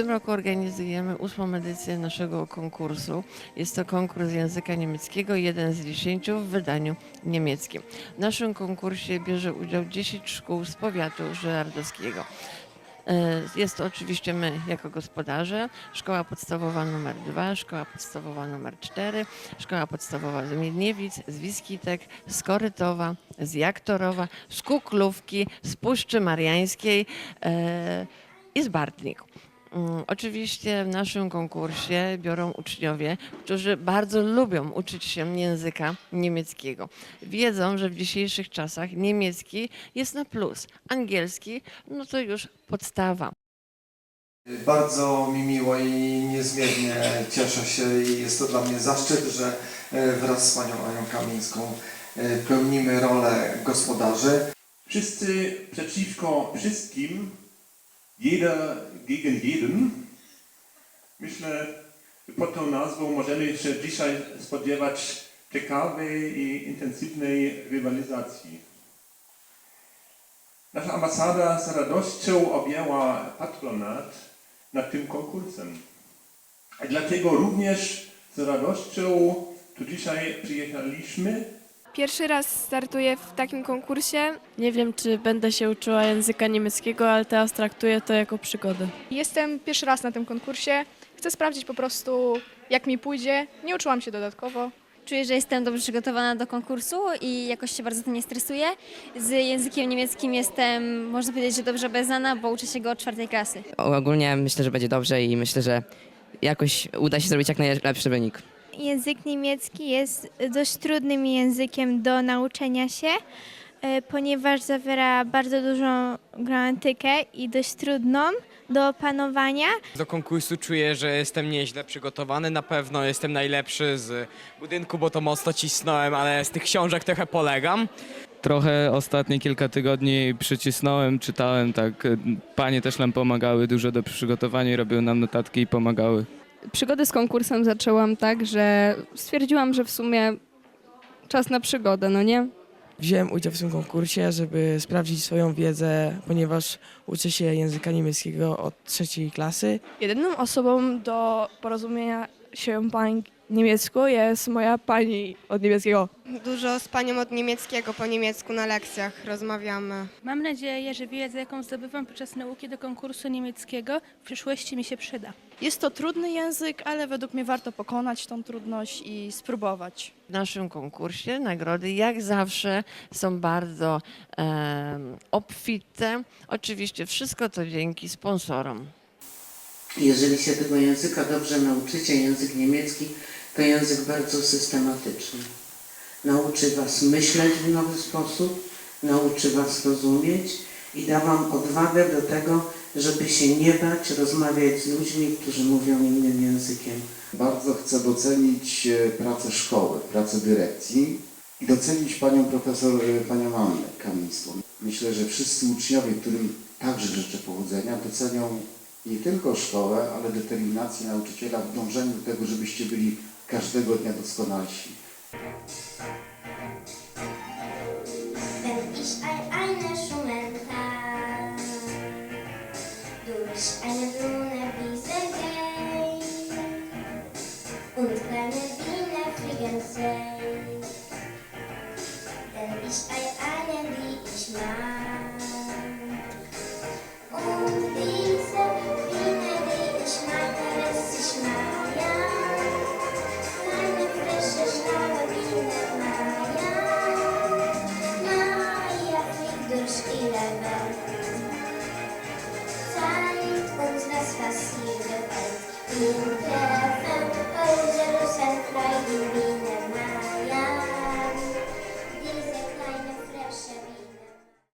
tym roku organizujemy ósmą edycję naszego konkursu. Jest to konkurs języka niemieckiego, jeden z dziesięciu w wydaniu niemieckim. W naszym konkursie bierze udział 10 szkół z powiatu żyrardowskiego. E, Jest to oczywiście my jako gospodarze, szkoła podstawowa numer 2, szkoła podstawowa numer 4, szkoła podstawowa z Miedniewic, z Wiskitek, z Korytowa, z Jaktorowa, z Kuklówki, z Puszczy Mariańskiej e, i z Bartnik. Mm, Oczywiście w naszym konkursie biorą uczniowie, którzy bardzo lubią uczyć się języka niemieckiego. Wiedzą, że w dzisiejszych czasach niemiecki jest na plus, angielski no to już podstawa. Bardzo mi miło i niezmiernie cieszę się i jest to dla mnie zaszczyt, że e, wraz z panią Anią Kamińską e, pełnimy rolę gospodarzy. Wszyscy przeciwko wszystkim, jeder gegen jeden. Myślę, że pod tą nazwą możemy się dzisiaj spodziewać ciekawej i intensywnej rywalizacji. Nasza ambasada z radością objęła patronat nad tym konkursem. A dlatego również z radością tu dzisiaj przyjechaliśmy Pierwszy raz startuję w takim konkursie. Nie wiem, czy będę się uczyła języka niemieckiego, ale teraz traktuję to jako przygodę. Jestem pierwszy raz na tym konkursie. Chcę sprawdzić po prostu, jak mi pójdzie. Nie uczyłam się dodatkowo. Czuję, że jestem dobrze przygotowana do konkursu i jakoś się bardzo tym nie stresuję. Z językiem niemieckim jestem, można powiedzieć, że dobrze obeznana, bo uczę się go od czwartej klasy. Ogólnie myślę, że będzie dobrze i myślę, że jakoś uda się zrobić jak najlepszy wynik. Język niemiecki jest dość trudnym językiem do nauczenia się, e, ponieważ zawiera bardzo dużą gramatykę i dość trudną do opanowania. Do konkursu czuję, że jestem nieźle przygotowany. Na pewno jestem najlepszy z budynku, bo to mocno cisnąłem, ale z tych książek trochę polegam. Trochę ostatnie kilka tygodni przycisnąłem, czytałem, tak. e, Panie też nam pomagały dużo do przygotowania, robiły nam notatki i pomagały. Przygodę z konkursem zaczęłam tak, że stwierdziłam, że w sumie czas na przygodę, no nie? Wziąłem udział w tym konkursie, żeby sprawdzić swoją wiedzę, ponieważ uczę się języka niemieckiego od trzeciej klasy. Jedyną osobą do porozumienia się po niemiecku jest moja pani od niemieckiego. Dużo z panią od niemieckiego po niemiecku na lekcjach rozmawiamy. Mam nadzieję, że wiedza, jaką zdobywam podczas nauki do konkursu niemieckiego, w przyszłości mi się przyda. Jest to trudny język, ale według mnie warto pokonać tą trudność i spróbować. W naszym konkursie nagrody jak zawsze są bardzo em, obfite. Oczywiście wszystko to dzięki sponsorom. Jeżeli się tego języka dobrze nauczycie, język niemiecki to język bardzo systematyczny. Nauczy Was myśleć w nowy sposób, nauczy Was rozumieć i da Wam odwagę do tego, żeby się nie bać rozmawiać z ludźmi, którzy mówią innym językiem. Bardzo chcę docenić e, pracę szkoły, pracę dyrekcji i docenić panią profesor, e, panią Annę Kamińską. Myślę, że wszyscy uczniowie, którym także życzę powodzenia, docenią nie tylko szkołę, ale determinację nauczyciela w dążeniu do tego, żebyście byli każdego dnia doskonalsi. Música